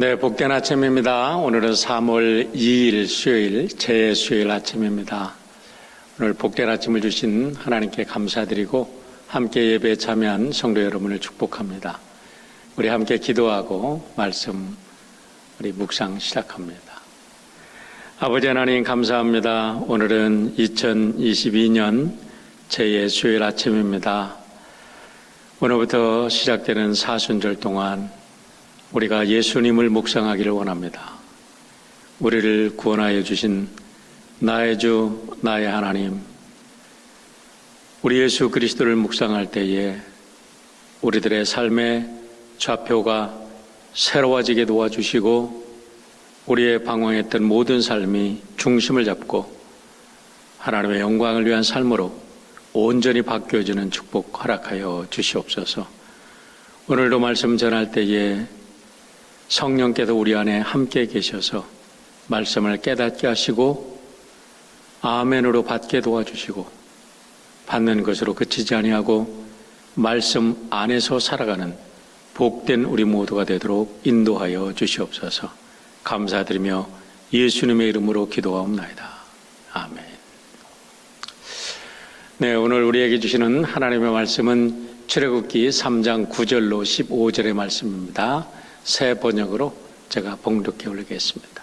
네, 복된 아침입니다. 오늘은 3월 2일 수요일, 제 수요일 아침입니다. 오늘 복된 아침을 주신 하나님께 감사드리고 함께 예배에 참여한 성도 여러분을 축복합니다. 우리 함께 기도하고 말씀 우리 묵상 시작합니다. 아버지 하나님 감사합니다. 오늘은 2022년 제 수요일 아침입니다. 오늘부터 시작되는 사순절 동안 우리가 예수님을 묵상하기를 원합니다. 우리를 구원하여 주신 나의 주, 나의 하나님, 우리 예수 그리스도를 묵상할 때에 우리들의 삶의 좌표가 새로워지게 도와주시고 우리의 방황했던 모든 삶이 중심을 잡고 하나님의 영광을 위한 삶으로 온전히 바뀌어지는 축복 허락하여 주시옵소서. 오늘도 말씀 전할 때에 성령께서 우리 안에 함께 계셔서 말씀을 깨닫게 하시고 아멘으로 받게 도와주시고 받는 것으로 그치지 아니하고 말씀 안에서 살아가는 복된 우리 모두가 되도록 인도하여 주시옵소서. 감사드리며 예수님의 이름으로 기도하옵나이다. 아멘. 네, 오늘 우리에게 주시는 하나님의 말씀은 출애굽기 3장 9절로 15절의 말씀입니다. 새 번역으로 제가 봉독해 올리겠습니다.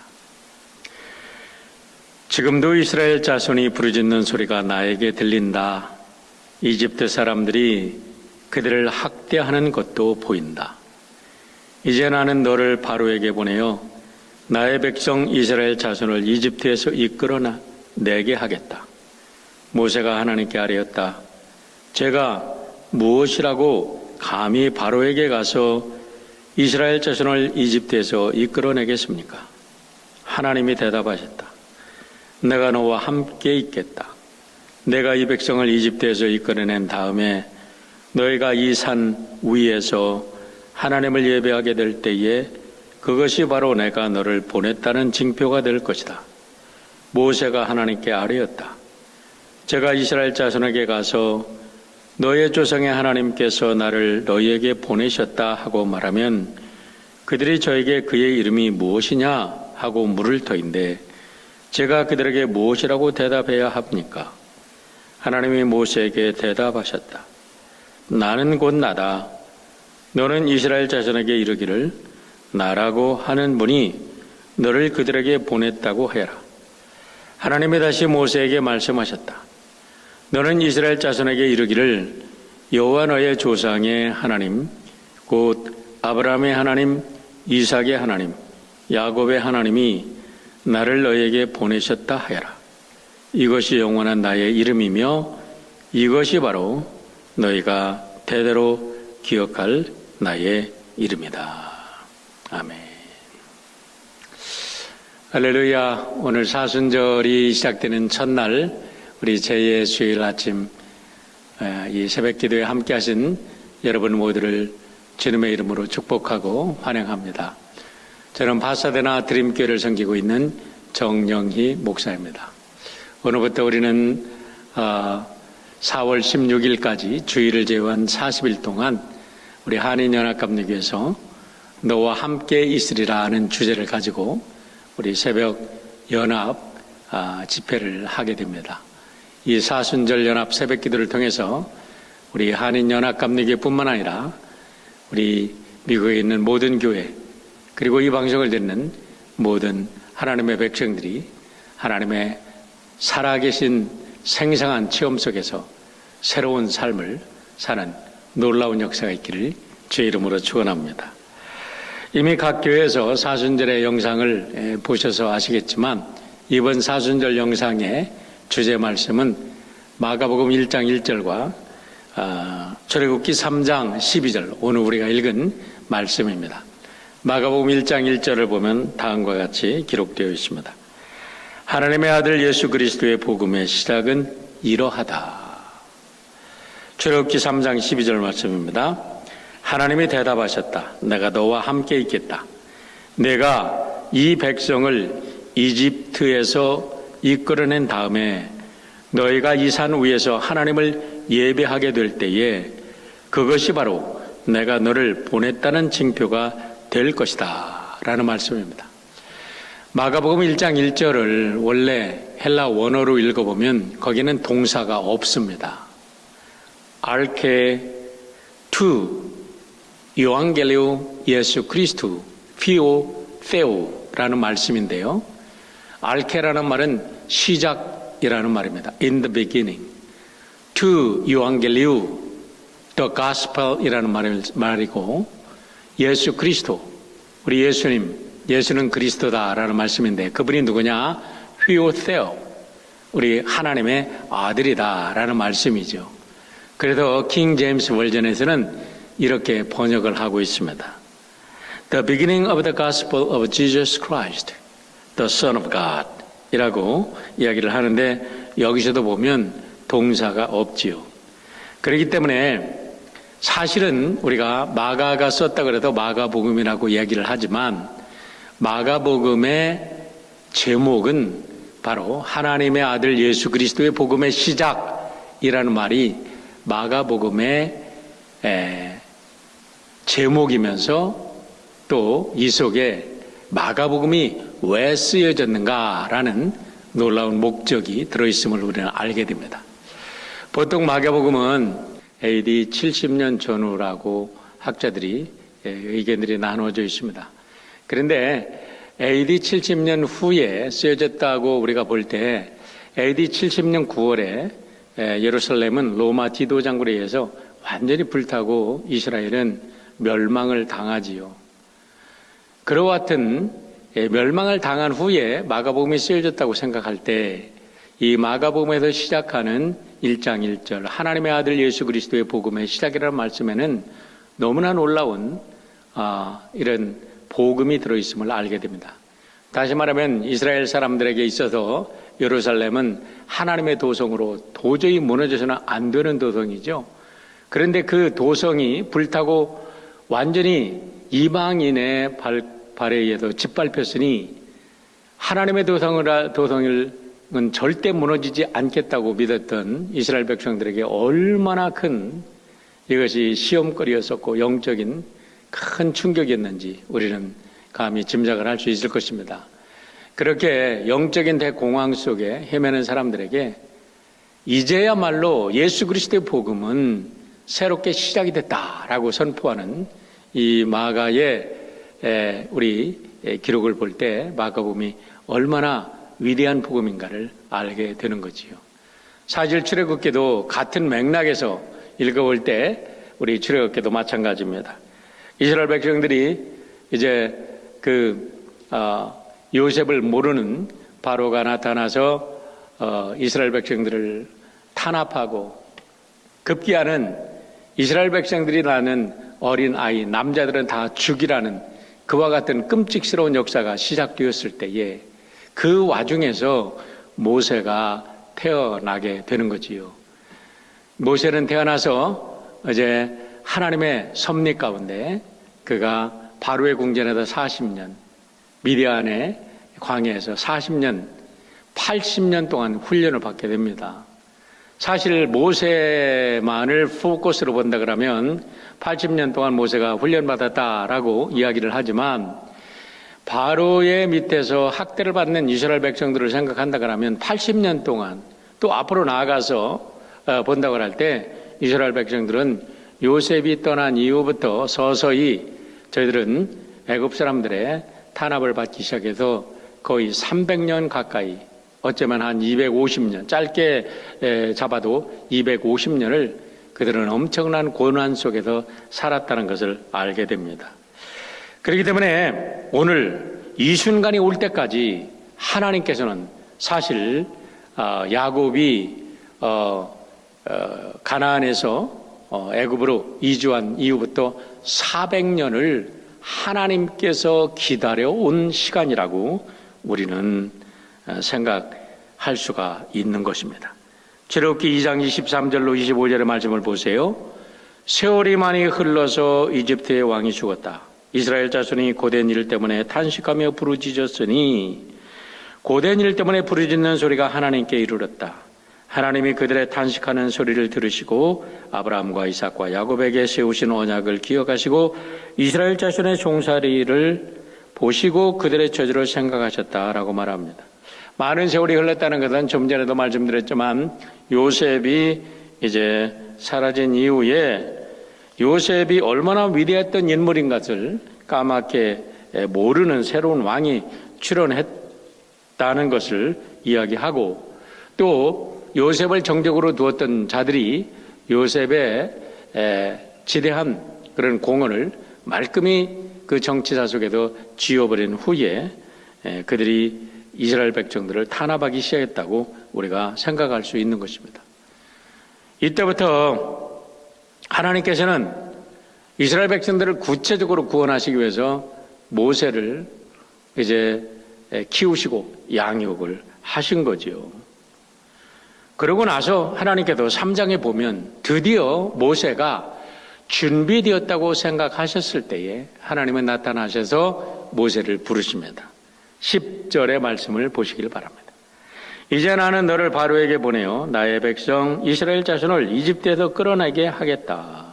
지금도 이스라엘 자손이 부르짖는 소리가 나에게 들린다. 이집트 사람들이 그들을 학대하는 것도 보인다. 이제 나는 너를 바로에게 보내어 나의 백성 이스라엘 자손을 이집트에서 이끌어나 내게 하겠다. 모세가 하나님께 아뢰었다. 제가 무엇이라고 감히 바로에게 가서 이스라엘 자손을 이집트에서 이끌어내겠습니까? 하나님이 대답하셨다. 내가 너와 함께 있겠다. 내가 이 백성을 이집트에서 이끌어낸 다음에 너희가 이 산 위에서 하나님을 예배하게 될 때에 그것이 바로 내가 너를 보냈다는 징표가 될 것이다. 모세가 하나님께 아뢰었다. 제가 이스라엘 자손에게 가서 너의 조상의 하나님께서 나를 너희에게 보내셨다 하고 말하면 그들이 저에게 그의 이름이 무엇이냐 하고 물을 터인데 제가 그들에게 무엇이라고 대답해야 합니까? 하나님이 모세에게 대답하셨다. 나는 곧 나다. 너는 이스라엘 자손에게 이르기를 나라고 하는 분이 너를 그들에게 보냈다고 해라. 하나님이 다시 모세에게 말씀하셨다. 너는 이스라엘 자손에게 이르기를 여호와 너의 조상의 하나님 곧 아브라함의 하나님 이삭의 하나님 야곱의 하나님이 나를 너에게 보내셨다 하여라 이것이 영원한 나의 이름이며 이것이 바로 너희가 대대로 기억할 나의 이름이다. 아멘. 할렐루야. 오늘 사순절이 시작되는 첫날 우리 제2의 수요일 아침 에, 이 새벽 기도에 함께 하신 여러분 모두를 주님의 이름으로 축복하고 환영합니다. 저는 바사데나 드림교회를 섬기고 있는 정영희 목사입니다. 오늘부터 우리는 어, 4월 16일까지 주일을 제외한 40일 동안 우리 한인연합감리교에서 너와 함께 있으리라는 주제를 가지고 우리 새벽 연합 아, 집회를 하게 됩니다. 이 사순절 연합 새벽 기도를 통해서 우리 한인 연합 감리교뿐만 아니라 우리 미국에 있는 모든 교회 그리고 이 방송을 듣는 모든 하나님의 백성들이 하나님의 살아계신 생생한 체험 속에서 새로운 삶을 사는 놀라운 역사가 있기를 주의 이름으로 축원합니다. 이미 각 교회에서 사순절의 영상을 에, 보셔서 아시겠지만 이번 사순절 영상의 주제 말씀은 마가복음 1장 1절과 아, 출애굽기 3장 12절 오늘 우리가 읽은 말씀입니다. 마가복음 1장 1절을 보면 다음과 같이 기록되어 있습니다. 하나님의 아들 예수 그리스도의 복음의 시작은 이러하다. 출애굽기 3장 12절 말씀입니다. 하나님이 대답하셨다. 내가 너와 함께 있겠다. 내가 이 백성을 이집트에서 이끌어낸 다음에 너희가 이 산 위에서 하나님을 예배하게 될 때에 그것이 바로 내가 너를 보냈다는 징표가 될 것이다. 라는 말씀입니다. 마가복음 1장 1절을 원래 헬라 원어로 읽어보면 거기는 동사가 없습니다. 알케 투 요한겔리오 예수 크리스투 피오 페오라는 말씀인데요. 알케라는 말은 시작이라는 말입니다. In the beginning. To 요한겔리오 the gospel이라는 말, 말이고 예수 그리스도 우리 예수님 예수는 그리스도다라는 말씀인데 그분이 누구냐? 휘오세오 우리 하나님의 아들이다라는 말씀이죠. 그래서 킹 제임스 월전에서는 이렇게 번역을 하고 있습니다. The beginning of the gospel of Jesus Christ, the Son of God 이라고 이야기를 하는데 여기서도 보면 동사가 없지요. 그렇기 때문에 사실은 우리가 마가가 썼다 그래도 마가복음이라고 이야기를 하지만 마가복음의 제목은 바로 하나님의 아들 예수 그리스도의 복음의 시작이라는 말이 마가복음의 에, 제목이면서 또 이 속에 마가복음이 왜 쓰여졌는가라는 놀라운 목적이 들어있음을 우리는 알게 됩니다. 보통 마가복음은 AD 70년 전후라고 학자들이 예, 의견들이 나누어져 있습니다. 그런데 AD 70년 후에 쓰여졌다고 우리가 볼 때 AD 70년 9월에 예루살렘은 로마 디도 장군에 의해서 완전히 불타고 이스라엘은 멸망을 당하지요. 그와 같은 예, 멸망을 당한 후에 마가복음이 쓰여졌다고 생각할 때 이 마가복음에서 시작하는 1장 1절 하나님의 아들 예수 그리스도의 복음의 시작이라는 말씀에는 너무나 놀라운 아, 이런 복음이 들어있음을 알게 됩니다. 다시 말하면 이스라엘 사람들에게 있어서 예루살렘은 하나님의 도성으로 도저히 무너져서는 안 되는 도성이죠. 그런데 그 도성이 불타고 완전히 이방인의 발, 발에 의해서 짓밟혔으니 하나님의 도성을, 도성을 은 절대 무너지지 않겠다고 믿었던 이스라엘 백성들에게 얼마나 큰 이것이 시험거리였었고 영적인 큰 충격이었는지 우리는 감히 짐작을 할 수 있을 것입니다. 그렇게 영적인 대공황 속에 헤매는 사람들에게 이제야말로 예수 그리스도의 복음은 새롭게 시작이 됐다라고 선포하는 이 마가의 우리 기록을 볼 때 마가복음이 얼마나 위대한 복음인가를 알게 되는 거지요. 사실 출애굽기도 같은 맥락에서 읽어볼 때 우리 출애굽기도 마찬가지입니다. 이스라엘 백성들이 이제 그 어, 요셉을 모르는 바로가 나타나서 어, 이스라엘 백성들을 탄압하고 급기야는 이스라엘 백성들이 낳는 어린 아이, 남자들은 다 죽이라는 그와 같은 끔찍스러운 역사가 시작되었을 때에 그 와중에서 모세가 태어나게 되는 거지요. 모세는 태어나서 이제 하나님의 섭리 가운데 그가 바로의 궁전에서 40년, 미디안의 광야에서 40년, 80년 동안 훈련을 받게 됩니다. 사실 모세만을 포커스로 본다 그러면 80년 동안 모세가 훈련받았다라고 이야기를 하지만 바로의 밑에서 학대를 받는 이스라엘 백성들을 생각한다 그러면 80년 동안 또 앞으로 나아가서 어, 본다고 할 때 이스라엘 백성들은 요셉이 떠난 이후부터 서서히 저희들은 애굽 사람들의 탄압을 받기 시작해서 거의 300년 가까이 어쩌면 한 250년 짧게 에, 잡아도 250년을 그들은 엄청난 고난 속에서 살았다는 것을 알게 됩니다. 그렇기 때문에 오늘 이 순간이 올 때까지 하나님께서는 사실 어, 야곱이 어, 어, 가나안에서 어, 애굽으로 이주한 이후부터 400년을 하나님께서 기다려 온 시간이라고 우리는 어, 생각할 수가 있는 것입니다. 출애굽기 2장 23절로 25절의 말씀을 보세요. 세월이 많이 흘러서 이집트의 왕이 죽었다. 이스라엘 자손이 고된 일 때문에 탄식하며 부르짖었으니 고된 일 때문에 부르짖는 소리가 하나님께 이르렀다. 하나님이 그들의 탄식하는 소리를 들으시고 아브라함과 이삭과 야곱에게 세우신 언약을 기억하시고 이스라엘 자손의 종살이를 보시고 그들의 저주를 생각하셨다라고 말합니다. 많은 세월이 흘렀다는 것은 좀 전에도 말씀드렸지만 요셉이 이제 사라진 이후에 요셉이 얼마나 위대했던 인물인 것을 까맣게 모르는 새로운 왕이 출현했다는 것을 이야기하고 또 요셉을 정적으로 두었던 자들이 요셉의 지대한 그런 공헌을 말끔히 그 정치사 속에서 지워버린 후에 그들이 이스라엘 백성들을 탄압하기 시작했다고 우리가 생각할 수 있는 것입니다. 이때부터 하나님께서는 이스라엘 백성들을 구체적으로 구원하시기 위해서 모세를 이제 키우시고 양육을 하신 거지요. 그러고 나서 하나님께서 3장에 보면 드디어 모세가 준비되었다고 생각하셨을 때에 하나님은 나타나셔서 모세를 부르십니다. 10절의 말씀을 보시길 바랍니다. 이제 나는 너를 바로에게 보내어 나의 백성 이스라엘 자손을 이집트에서 끌어내게 하겠다.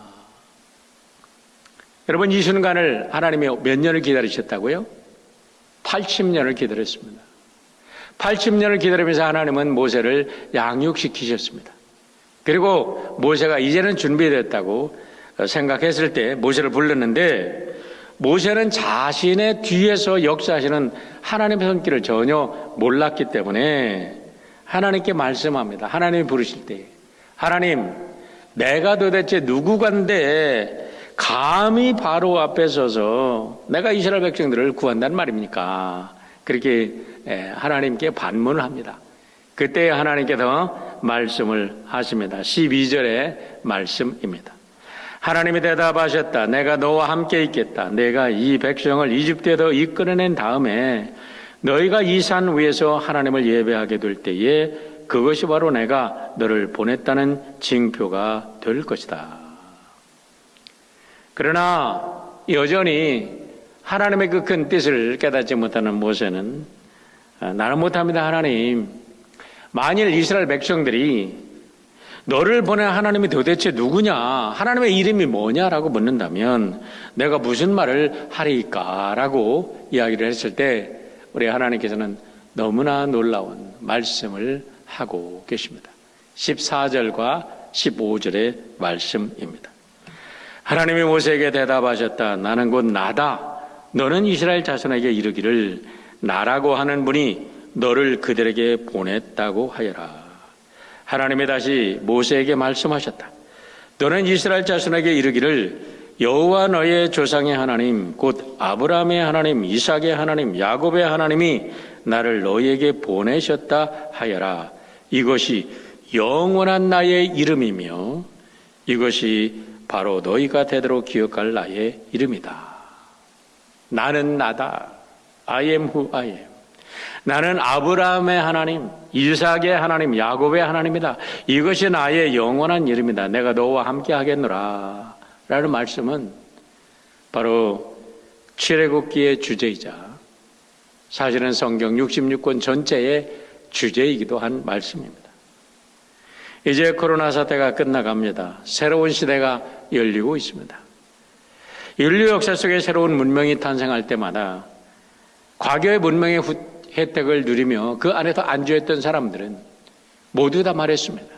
여러분 이 순간을 하나님이 몇 년을 기다리셨다고요? 80년을 기다렸습니다. 80년을 기다리면서 하나님은 모세를 양육시키셨습니다. 그리고 모세가 이제는 준비됐다고 생각했을 때 모세를 불렀는데 모세는 자신의 뒤에서 역사하시는 하나님의 손길을 전혀 몰랐기 때문에 하나님께 말씀합니다. 하나님이 부르실 때 하나님 내가 도대체 누구간데 감히 바로 앞에 서서 내가 이스라엘 백성들을 구한다는 말입니까? 그렇게 하나님께 반문을 합니다. 그때 하나님께서 말씀을 하십니다. 12절의 말씀입니다. 하나님이 대답하셨다. 내가 너와 함께 있겠다. 내가 이 백성을 이집트에서 이끌어낸 다음에 너희가 이 산 위에서 하나님을 예배하게 될 때에 그것이 바로 내가 너를 보냈다는 징표가 될 것이다. 그러나 여전히 하나님의 그 큰 뜻을 깨닫지 못하는 모세는 아, 나는 못합니다, 하나님. 만일 이스라엘 백성들이 너를 보낸 하나님이 도대체 누구냐? 하나님의 이름이 뭐냐라고 묻는다면 내가 무슨 말을 하리까라고 이야기를 했을 때 우리 하나님께서는 너무나 놀라운 말씀을 하고 계십니다. 14절과 15절의 말씀입니다. 하나님이 모세에게 대답하셨다. 나는 곧 나다. 너는 이스라엘 자손에게 이르기를 나라고 하는 분이 너를 그들에게 보냈다고 하여라. 하나님이 다시 모세에게 말씀하셨다. 너는 이스라엘 자손에게 이르기를 여호와 너의 조상의 하나님 곧 아브라함의 하나님 이삭의 하나님 야곱의 하나님이 나를 너에게 보내셨다 하여라. 이것이 영원한 나의 이름이며 이것이 바로 너희가 되도록 기억할 나의 이름이다. 나는 나다. I am who I am. 나는 아브라함의 하나님, 이삭의 하나님, 야곱의 하나님이다. 이것이 나의 영원한 이름이다. 내가 너와 함께 하겠노라. 라는 말씀은 바로 출애굽기의 주제이자 사실은 성경 66권 전체의 주제이기도 한 말씀입니다. 이제 코로나 사태가 끝나갑니다. 새로운 시대가 열리고 있습니다. 인류 역사 속에 새로운 문명이 탄생할 때마다 과거의 문명의 후- 혜택을 누리며 그 안에서 안주했던 사람들은 모두 다 말했습니다.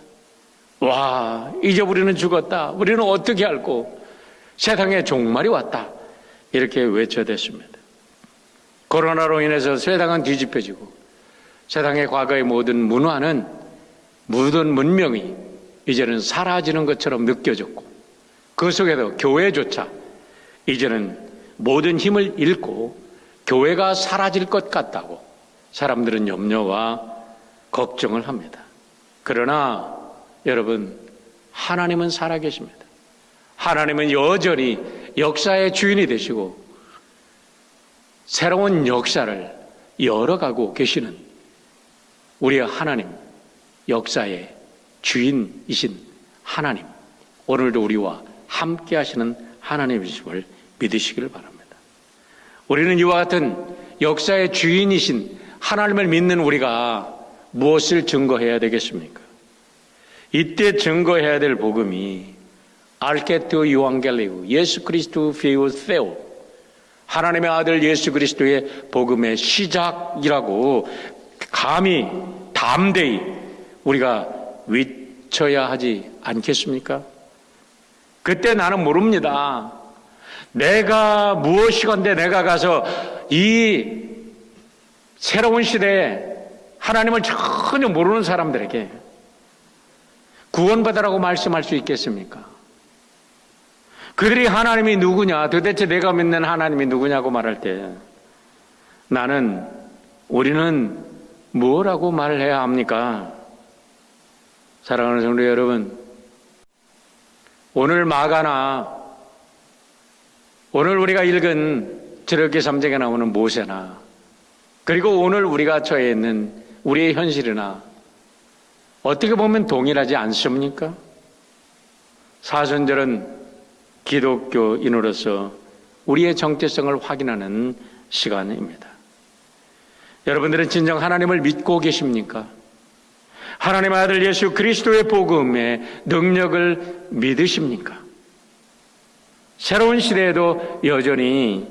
와, 이제 우리는 죽었다. 우리는 어떻게 할고 세상에 종말이 왔다. 이렇게 외쳐댔습니다. 코로나로 인해서 세상은 뒤집혀지고 세상의 과거의 모든 문화는 모든 문명이 이제는 사라지는 것처럼 느껴졌고 그 속에서 교회조차 이제는 모든 힘을 잃고 교회가 사라질 것 같다고 사람들은 염려와 걱정을 합니다. 그러나 여러분 하나님은 살아계십니다. 하나님은 여전히 역사의 주인이 되시고 새로운 역사를 열어가고 계시는 우리의 하나님, 역사의 주인이신 하나님, 오늘도 우리와 함께 하시는 하나님이심을 믿으시기를 바랍니다. 우리는 이와 같은 역사의 주인이신 하나님을 믿는 우리가 무엇을 증거해야 되겠습니까? 이때 증거해야 될 복음이 알케트 유앙겔리우 예수 그리스도 피우 세오 하나님의 아들 예수 그리스도의 복음의 시작이라고 감히 담대히 우리가 외쳐야 하지 않겠습니까? 그때 나는 모릅니다. 내가 무엇이건데 내가 가서 이 새로운 시대에 하나님을 전혀 모르는 사람들에게 구원받으라고 말씀할 수 있겠습니까? 그들이 하나님이 누구냐, 도대체 내가 믿는 하나님이 누구냐고 말할 때 나는 우리는 뭐라고 말을 해야 합니까? 사랑하는 성도 여러분, 오늘 마가나 오늘 우리가 읽은 저렇게 3장에 나오는 모세나 그리고 오늘 우리가 처해 있는 우리의 현실이나 어떻게 보면 동일하지 않습니까? 사순절은 기독교인으로서 우리의 정체성을 확인하는 시간입니다. 여러분들은 진정 하나님을 믿고 계십니까? 하나님의 아들 예수 그리스도의 복음의 능력을 믿으십니까? 새로운 시대에도 여전히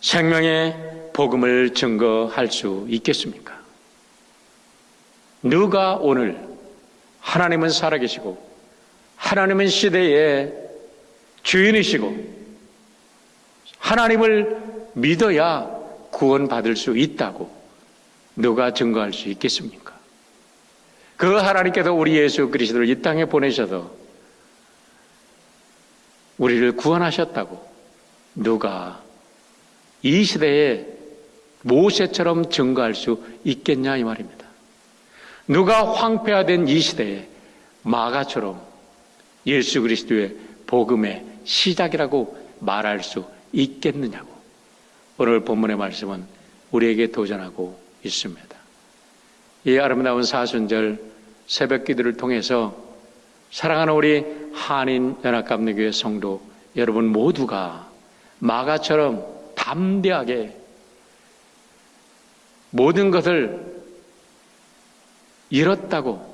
생명의 복음을 증거할 수 있겠습니까? 누가 오늘 하나님은 살아계시고 하나님은 시대의 주인이시고 하나님을 믿어야 구원받을 수 있다고 누가 증거할 수 있겠습니까? 그 하나님께서 우리 예수 그리스도를 이 땅에 보내셔서 우리를 구원하셨다고 누가 이 시대에 모세처럼 증거할 수 있겠냐 이 말입니다. 누가 황폐화된 이 시대에 마가처럼 예수 그리스도의 복음의 시작이라고 말할 수 있겠느냐고 오늘 본문의 말씀은 우리에게 도전하고 있습니다. 이 아름다운 사순절 새벽 기도를 통해서 사랑하는 우리 한인 연합감리교회 성도 여러분 모두가 마가처럼 담대하게 모든 것을 잃었다고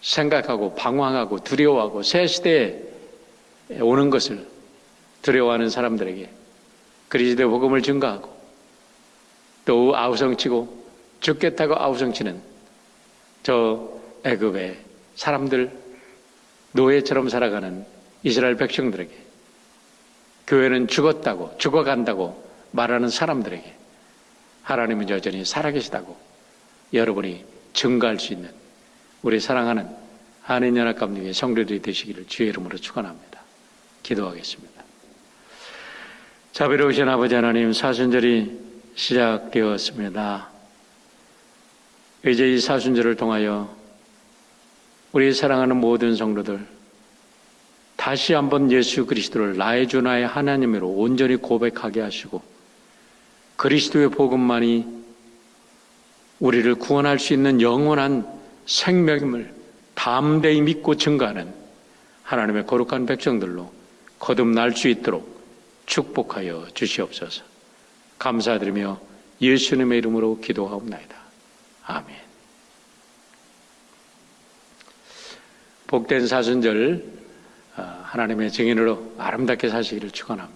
생각하고 방황하고 두려워하고 새 시대에 오는 것을 두려워하는 사람들에게 그리스도의 복음을 증가하고 또 아우성치고 죽겠다고 아우성치는 저 애굽의 사람들 노예처럼 살아가는 이스라엘 백성들에게 교회는 죽었다고 죽어간다고 말하는 사람들에게 하나님은 여전히 살아계시다고 여러분이 증가할 수 있는 우리 사랑하는 한인연합 감리의 성도들이 되시기를 주의 이름으로 축원합니다. 기도하겠습니다. 자비로우신 아버지 하나님 사순절이 시작되었습니다. 이제 이 사순절을 통하여 우리 사랑하는 모든 성도들 다시 한번 예수 그리스도를 나의 주 나의 하나님으로 온전히 고백하게 하시고 그리스도의 복음만이 우리를 구원할 수 있는 영원한 생명임을 담대히 믿고 증가하는 하나님의 거룩한 백성들로 거듭날 수 있도록 축복하여 주시옵소서. 감사드리며 예수님의 이름으로 기도하옵나이다. 아멘. 복된 사순절 어, 하나님의 증인으로 아름답게 사시기를 축원합니다.